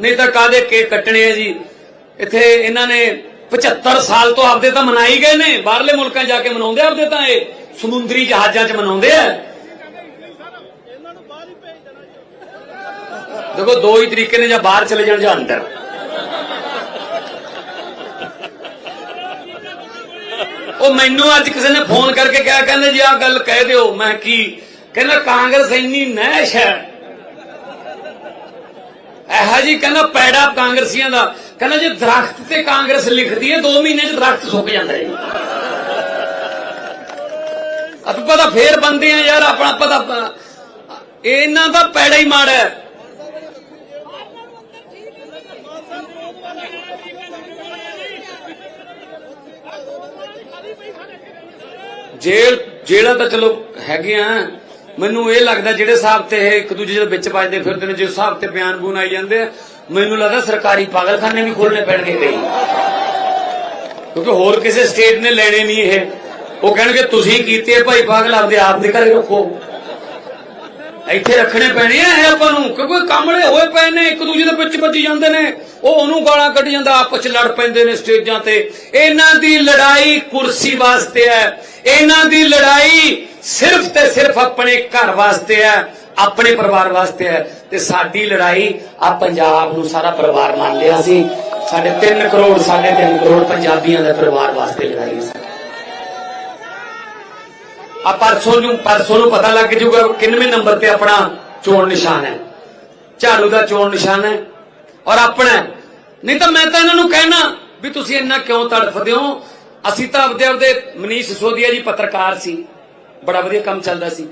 ਨਹੀਂ ਤਾਂ ਕਾਦੇ ਕੇਕ ਕੱਟਣੇ ਆ ਜੀ? ਇੱਥੇ ਇਹਨਾਂ ਨੇ 75 ਸਾਲ ਤੋਂ ਆਪਦੇ ਤਾਂ ਮਨਾਈ ਗਏ ਨੇ। ਬਾਹਰਲੇ ਮੁਲਕਾਂ ਜਾ ਕੇ ਮਨਾਉਂਦੇ ਆਪਦੇ ਤਾਂ ਇਹ। ਸਮੁੰਦਰੀ ਜਹਾਜ਼ਾਂ 'ਚ ਮਨਾਉਂਦੇ ਆ। ਦੇਖੋ, ਦੋ ਹੀ ਤਰੀਕੇ ਨੇ ਜਾਂ ਬਾਹਰ ਚਲੇ ਜਾਣ ਜਾਂ ਅੰਦਰ। ਉਹ ਮੈਨੂੰ ਅੱਜ ਕਿਸੇ ਨੇ ਫੋਨ ਕਰਕੇ ਕਿਹਾ, ਕਹਿੰਦੇ ਜੀ, ਆਹ ਗੱਲ ਕਹਿ ਦਿਓ। ਮੈਂ ਕੀ? ਕਹਿੰਦਾ ਕਾਂਗਰਸ ਇੰਨੀ ਨਹਿਸ਼ ਹੈ। ਇਹੋ ਜੀ ਕਹਿੰਦਾ ਪੈੜਾ ਕਾਂਗਰਸੀਆਂ ਦਾ। ਕਹਿੰਦਾ ਜੇ ਦਰਖਤ ਤੇ ਕਾਂਗਰਸ ਲਿਖਦੀ ਹੈ 2 ਮਹੀਨੇ ਚ ਦਰਖਤ ਸੁੱਕ ਜਾਂਦਾ ਹੈ ਆਪਾਂ ਪਤਾ ਫੇਰ ਬੰਦੇ ਆ ਯਾਰ ਆਪਣਾ ਪਤਾ ਇਹਨਾਂ ਦਾ ਪੈੜਾ ਹੀ ਮਾੜਾ ਹੈ। ਜੇਲ੍ਹ ਜੇਲ੍ਹਾਂ ਤਾਂ ਚਲੋ ਹੈਗੇ ਆ। ਮੈਨੂੰ ਇਹ ਲੱਗਦਾ ਜਿਹੜੇ ਹਿਸਾਬ ਤੇ ਇਹ ਇੱਕ ਦੂਜੇ ਦੇ ਵਿੱਚ ਵੱਜਦੇ ਫਿਰਦੇ ਨੇ ਜਿਸ ਹਿਸਾਬ ਤੇ ਬਿਆਨ ਬੂਨ ਆਈ ਜਾਂਦੇ ਮੈਨੂੰ ਲੱਗਦਾ ਸਰਕਾਰੀ ਪਾਗਲਖਾਨੇ ਵੀ ਖੋਲਣੇ ਪੈਣਗੇ ਕਈ ਕਿਉਂਕਿ ਹੋਰ ਕਿਸੇ ਸਟੇਟ ਨੇ ਲੈਣੇ ਨਹੀਂ ਇਹ। ਉਹ ਕਹਿਣਗੇ, ਤੁਸੀਂ ਕੀਤੇ ਭਾਈ ਪਾਗਲ, ਆਪਦੇ ਆਪ ਦੇ ਘਰੇ ਰੱਖੋ। ਇੱਥੇ ਰੱਖਣੇ ਪੈਣੇ ਆ ਆਪਾਂ ਨੂੰ, ਕਿਉਂਕਿ ਕਾਮਲੇ ਹੋਏ ਪਏ ਨੇ, ਇੱਕ ਦੂਜੇ ਦੇ ਵਿੱਚ ਵੱਜੀ ਜਾਂਦੇ ਨੇ। ਉਹ ਉਹਨੂੰ ਗਾਲਾਂ ਕੱਢ ਜਾਂਦਾ, ਆਪਸ ਚ ਲੜ ਪੈਂਦੇ ਨੇ ਸਟੇਜਾਂ ਤੇ। ਇਹਨਾਂ ਦੀ ਲੜਾਈ ਕੁਰਸੀ ਵਾਸਤੇ ਹੈ। ਇਹਨਾਂ ਦੀ ਲੜਾਈ ਸਿਰਫ ਤੇ ਸਿਰਫ ਆਪਣੇ ਘਰ ਵਾਸਤੇ ਹੈ, ਆਪਣੇ ਪਰਿਵਾਰ ਵਾਸਤੇ ਹੈ ਤੇ ਸਾਡੀ ਲੜਾਈ ਆ ਪੰਜਾਬ ਨੂੰ ਸਾਰਾ ਪਰਿਵਾਰ ਮੰਨ ਲਿਆ ਸੀ। ਸਾਡੇ 3 ਕਰੋੜ, ਸਾਡੇ 3 ਕਰੋੜ ਪੰਜਾਬੀਆਂ ਦੇ ਪਰਿਵਾਰ ਵਾਸਤੇ ਲੜਾਈ ਸੀ ਆ ਪਰਸੋਂ ਨੂੰ ਪਰਸੋਂ ਨੂੰ ਪਤਾ ਲੱਗ ਜੂਗਾ ਕਿੰਨਵੇਂ ਨੰਬਰ ਤੇ ਆਪਣਾ ਚੋਣ ਨਿਸ਼ਾਨ ਹੈ। ਝਾੜੂ ਦਾ ਚੋਣ ਨਿਸ਼ਾਨ ਹੈ। ਔਰ ਆਪਣਾ ਨਹੀਂ ਤਾਂ ਮੈਂ ਤਾਂ ਇਹਨਾਂ ਨੂੰ ਕਹਿਣਾ ਵੀ ਤੁਸੀਂ ਇੰਨਾ ਕਿਉਂ ਤੜਫਦੇ ਹੋ? ਅਸੀਂ ਤਾਂ ਆਪਦੇ ਆਪਦੇ ਮਨੀਸ਼ ਸੋਦੀਆ ਜੀ ਪੱਤਰਕਾਰ ਸੀ। ਬੜਾ ਵਧੀਆ ਕੰਮ ਚੱਲਦਾ ਸੀ।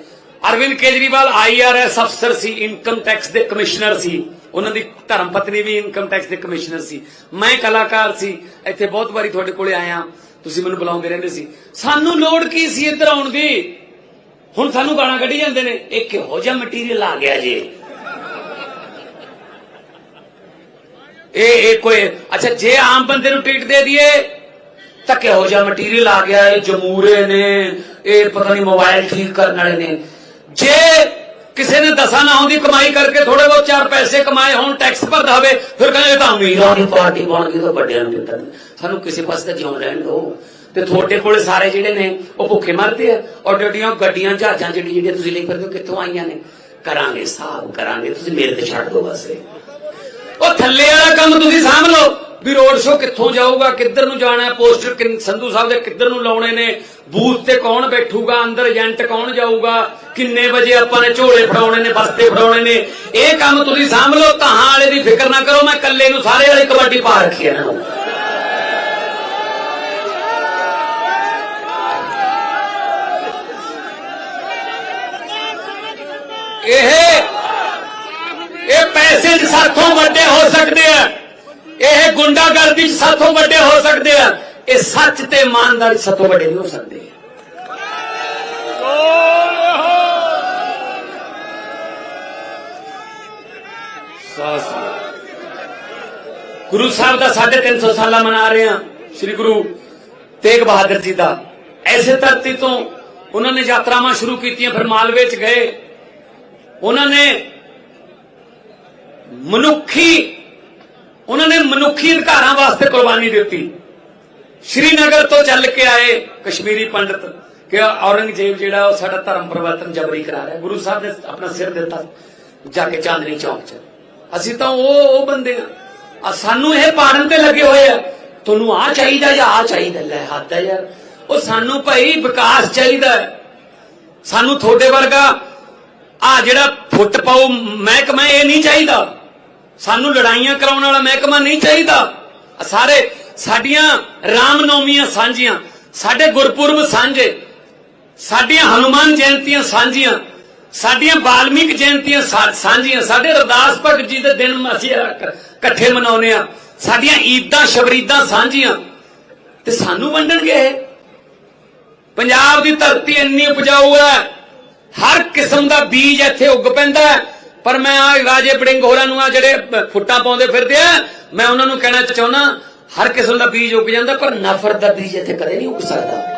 ਅਰਵਿੰਦ ਕੇਜਰੀਵਾਲ ਆਈਆਰਐਸ ਅਫਸਰ ਸੀ ਇਨਕਮ ਟੈਕਸ ਦੇ ਕਮਿਸ਼ਨਰ ਸੀ। ਉਹਨਾਂ ਦੀ ਧਰਮ ਪਤਨੀ ਵੀ ਇਨਕਮ ਟੈਕਸ ਦੇ ਕਮਿਸ਼ਨਰ ਸੀ। ਮੈਂ ਕਲਾਕਾਰ ਸੀ। ਇੱਥੇ ਬਹੁਤ ਵਾਰੀ ਤੁਹਾਡੇ ਕੋਲੇ ਆਇਆ। ਤੁਸੀਂ ਮੈਨੂੰ ਬੁਲਾਉਂਦੇ ਰਹਿੰਦੇ ਸੀ। ਸਾਨੂੰ ਲੋੜ ਕੀ ਸੀ ਇੱਧਰ ਆਉਣ ਦੀ? ਹੁਣ ਸਾਨੂੰ ਗਾਲਾਂ ਕੱਢੀ ਜਾਂਦੇ ਨੇ। ਇਹ ਕਿਹੋ ਜਿਹਾ ਮਟੀਰੀਅਲ ਆ ਗਿਆ ਜੇ? ਇਹ ਇਹ ਕੋਈ, ਅੱਛਾ, ਜੇ ਆਮ ਬੰਦੇ ਨੂੰ ਟਿਕਟ ਦੇ ਦਈਏ, ਤਾਂ ਕਿਹੋ ਜਿਹਾ ਮਟੀਰੀਅਲ ਆ ਗਿਆ? ਇਹ ਜਮੂਰੇ ਨੇ ਇਹ ਪਤਾ ਨਹੀਂ ਮੋਬਾਈਲ ਠੀਕ ਕਰਨ ਵਾਲੇ ਨੇ। ਜੇ ਕਿਸੇ ਨੇ ਦਸਾਂ ਨਾ ਹੁੰਦੀ ਕਮਾਈ ਕਰਕੇ ਥੋੜੇ ਬਹੁਤ ਚਾਰ ਪੈਸੇ ਕਮਾਏ ਹੋਣ ਟੈਕਸ ਭਰਦਾ ਹੋਵੇ ਫਿਰ ਕਹਿੰਦੇ ਤਾਂ ਅਮੀਰਾਂ ਦੀ ਪਾਰਟੀ ਬਣ ਗਈ ਤਾਂ ਵੱਡਿਆਂ ਨੂੰ ਦਿੱਤਾ। ਸਾਨੂੰ ਕਿਸੇ ਪਾਸੇ ਤਾਂ ਜਿਉਂ ਰਹਿਣ ਦਿਓ। ਤੇ ਤੁਹਾਡੇ ਕੋਲੇ ਸਾਰੇ ਜਿਹੜੇ ਨੇ ਉਹ ਭੁੱਖੇ ਮਰਦੇ ਆ। ਔਰ ਜਿਹੜੀਆਂ ਗੱਡੀਆਂ ਜਹਾਜ਼ਾਂ ਜਿਹੜੀ ਜਿਹੜੀਆਂ ਤੁਸੀਂ ਲਈ ਫਿਰਦੇ ਹੋ ਕਿੱਥੋਂ ਆਈਆਂ ਨੇ? ਕਰਾਂਗੇ ਹਿਸਾਬ ਕਰਾਂਗੇ। ਤੁਸੀਂ ਮੇਰੇ ਤੇ ਛੱਡ ਦਿਓ ਬਸ। ਉਹ ਥੱਲੇ ਵਾਲਾ ਕੰਮ ਤੁਸੀਂ ਸਾਂਭ ਲਓ। ਵੀ ਰੋਡ ਸ਼ੋ ਕਿੱਥੋਂ ਜਾਊਗਾ ਕਿੱਧਰ ਨੂੰ ਜਾਣਾ ਹੈ ਪੋਸਟਰ ਸੰਧੂ ਸਾਹਿਬ ਦੇ ਕਿੱਧਰ ਨੂੰ ਲਾਉਣੇ ਨੇ? ਬੂਥ ਤੇ ਕੌਣ ਬੈਠੂਗਾ, ਅੰਦਰ ਏਜੰਟ ਕੌਣ ਜਾਊਗਾ, ਕਿੰਨੇ ਵਜੇ ਆਪਾਂ ਨੇ ਝੋਲੇ ਫੜਾਉਣੇ ਨੇ, ਬਸਤੇ ਫੜਾਉਣੇ ਨੇ, ਇਹ ਕੰਮ ਤੁਸੀਂ ਸਾਂਭ ਲਓ ਕਹਾਂ ਵਾਲੇ ਦੀ ਫਿਕਰ ਨਾ ਕਰੋ, ਮੈਂ ਇਕੱਲੇ ਨੂੰ ਸਾਰੇ ਵਾਲੀ ਕਬੱਡੀ ਪਾ ਰੱਖੀ ਹੈ ਇਹਨਾਂ ਨੂੰ। ਇਹ ਇਹ ਪੈਸੇ 'ਚ ਸਾਥੋਂ ਵੱਡੇ ਹੋ ਸਕਦੇ ਆ। ਇਹ ਗੁੰਡਾਗਰਦੀ 'ਚ ਸਾਥੋਂ ਵੱਡੇ ਹੋ ਸਕਦੇ ਆ। ਇਹ ਸੱਚ ਤੇ ਇਮਾਨਦਾਰੀ 'ਚ ਸਾਥੋਂ ਵੱਡੇ ਨਹੀਂ ਹੋ ਸਕਦੇ। ਗੁਰੂ ਸਾਹਿਬ ਦਾ 350 ਸਾਲਾ ਮਨਾ ਰਹੇ ਆ ਸ੍ਰੀ ਗੁਰੂ ਤੇਗ ਬਹਾਦਰ ਜੀ ਦਾ। ਐਸੇ ਧਰਤੀ ਤੋਂ ਉਹਨਾਂ ਨੇ ਯਾਤਰਾਵਾਂ ਸ਼ੁਰੂ ਕੀਤੀਆਂ, ਫਿਰ ਮਾਲਵੇ ਚ ਗਏ। ਉਹਨਾਂ ਨੇ ਮਨੁੱਖੀ, ਉਹਨਾਂ ਨੇ ਮਨੁੱਖੀ ਅਧਿਕਾਰਾਂ ਵਾਸਤੇ ਕੁਰਬਾਨੀ ਦਿੱਤੀ। ਸ਼੍ਰੀਨਗਰ ਤੋਂ ਚੱਲ ਕੇ ਆਏ ਕਸ਼ਮੀਰੀ ਪੰਡਤ ਕਿ ਔਰੰਗਜ਼ੇਬ ਜਿਹੜਾ ਉਹ ਸਾਡਾ ਧਰਮ ਪਰਿਵਰਤਨ ਜਬਰੀ ਕਰਾ ਰਿਹਾ। ਗੁਰੂ ਸਾਹਿਬ ਨੇ ਆਪਣਾ ਸਿਰ ਦਿੱਤਾ ਜਾ ਕੇ ਚਾਂਦਨੀ ਚੌਕ 'ਚ। ਅਸੀਂ ਤਾਂ ਉਹ ਉਹ ਬੰਦੇ ਆ। ਸਾਨੂੰ ਇਹ ਪਾੜਨ ਤੇ ਲੱਗੇ ਹੋਏ ਆ। ਤੁਹਾਨੂੰ ਆ ਚਾਹੀਦਾ ਜਾਂ ਆ ਚਾਹੀਦਾ? ਲੈ ਹੱਦ ਹੈ ਯਾਰ। ਉਹ ਸਾਨੂੰ ਭਾਈ ਵਿਕਾਸ ਚਾਹੀਦਾ ਸਾਨੂੰ ਤੁਹਾਡੇ ਵਰਗਾ ਆ ਜਿਹੜਾ ਫੁੱਟ ਪਾਉ ਮਹਿਕਮਾ ਇਹ ਨਹੀਂ ਚਾਹੀਦਾ। ਸਾਨੂੰ ਲੜਾਈਆਂ ਕਰਾਉਣ ਵਾਲਾ ਮਹਿਕਮਾ ਨਹੀਂ ਚਾਹੀਦਾ। ਸਾਰੇ ਸਾਡੀਆਂ ਰਾਮਨੌਮੀਆਂ ਸਾਂਝੀਆਂ, ਸਾਡੇ ਗੁਰਪੁਰਬ ਸਾਂਝੇ, ਸਾਡੀਆਂ ਹਨੂਮਾਨ ਜਯੰਤੀਆਂ ਸਾਂਝੀਆਂ, ਸਾਡੀਆਂ ਬਾਲਮੀਕ ਜਯੰਤੀਆਂ ਸਾਂਝੀਆਂ, ਸਾਡੇ ਰਵਿਦਾਸ ਭਗਤ ਜੀ ਦੇ ਦਿਨ ਅਸੀਂ ਇਕੱਠੇ ਮਨਾਉਂਦੇ ਆ ਸਾਡੀਆਂ ਈਦਾਂ, ਸ਼ਬਰੀਦਾਂ ਸਾਂਝੀਆਂ, ਤੇ ਸਾਨੂੰ ਵੰਡਣਗੇ ਇਹ? ਪੰਜਾਬ ਦੀ ਧਰਤੀ ਇੰਨੀ ਉਪਜਾਊ ਹੈ, ਹਰ ਕਿਸਮ ਦਾ ਬੀਜ ਇੱਥੇ ਉੱਗ ਪੈਂਦਾ ਪਰ ਮੈਂ ਆ ਰਾਜੇ ਬੜਿੰਗ ਹੋਰਾਂ ਨੂੰ ਆ ਜਿਹੜੇ ਫੁੱਟਾਂ ਪਾਉਂਦੇ ਫਿਰਦੇ ਆ, ਮੈਂ ਉਹਨਾਂ ਨੂੰ ਕਹਿਣਾ ਚਾਹੁੰਦਾ ਹਰ ਕਿਸਮ ਦਾ ਬੀਜ ਉੱਗ ਜਾਂਦਾ, ਪਰ ਨਫ਼ਰਤ ਦਾ ਬੀਜ ਇੱਥੇ ਕਦੇ ਨਹੀਂ ਉੱਗ ਸਕਦਾ।